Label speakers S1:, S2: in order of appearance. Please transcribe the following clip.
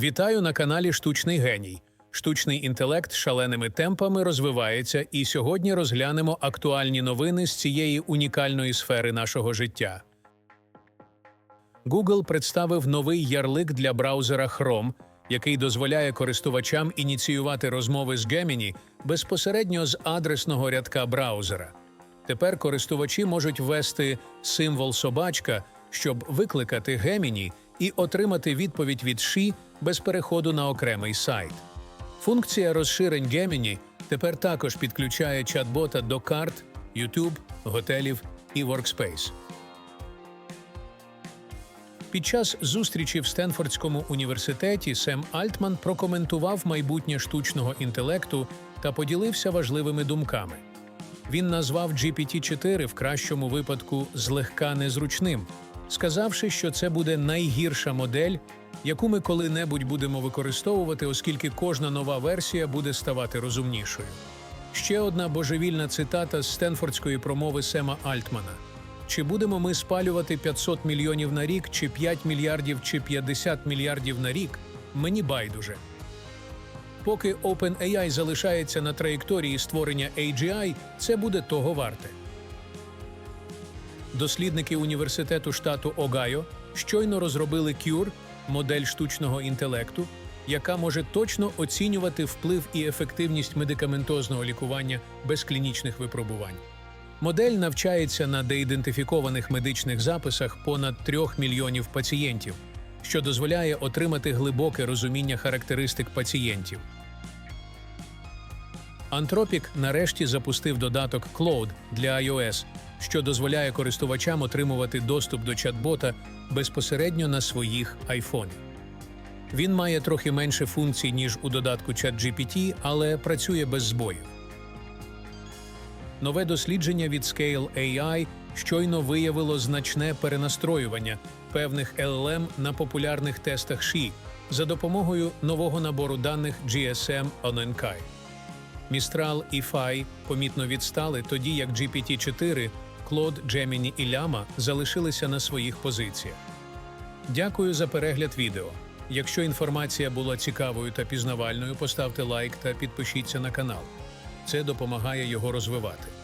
S1: Вітаю на каналі Штучний геній. Штучний інтелект шаленими темпами розвивається, і сьогодні розглянемо актуальні новини з цієї унікальної сфери нашого життя. Google представив новий ярлик для браузера Chrome, який дозволяє користувачам ініціювати розмови з Gemini безпосередньо з адресного рядка браузера. Тепер користувачі можуть ввести символ собачка, щоб викликати Gemini і отримати відповідь від Ші без переходу на окремий сайт. Функція розширень Gemini тепер також підключає чат-бота до карт, YouTube, готелів і Workspace. Під час зустрічі в Стенфордському університеті Сем Альтман прокоментував майбутнє штучного інтелекту та поділився важливими думками. Він назвав GPT-4 в кращому випадку злегка незручним, сказавши, що це буде найгірша модель, яку ми коли-небудь будемо використовувати, оскільки кожна нова версія буде ставати розумнішою. Ще одна божевільна цитата з Стенфордської промови Сема Альтмана. Чи будемо ми спалювати 500 мільйонів на рік, чи 5 мільярдів, чи 50 мільярдів на рік, мені байдуже. Поки OpenAI залишається на траєкторії створення AGI, це буде того варте. Дослідники університету штату Огайо щойно розробили Cure – модель штучного інтелекту, яка може точно оцінювати вплив і ефективність медикаментозного лікування без клінічних випробувань. Модель навчається на деідентифікованих медичних записах понад 3 мільйонів пацієнтів, що дозволяє отримати глибоке розуміння характеристик пацієнтів. Anthropic нарешті запустив додаток Cloud для iOS, що дозволяє користувачам отримувати доступ до чат-бота безпосередньо на своїх айфонах. Він має трохи менше функцій, ніж у додатку ChatGPT, але працює без збоїв. Нове дослідження від Scale AI щойно виявило значне перенастроювання певних LLM на популярних тестах SHI за допомогою нового набору даних GSM Onenkai. Mistral і Phi помітно відстали, тоді як GPT-4, Claude, Джеміні і Ляма залишилися на своїх позиціях. Дякую за перегляд відео. Якщо інформація була цікавою та пізнавальною, поставте лайк та підпишіться на канал. Це допомагає його розвивати.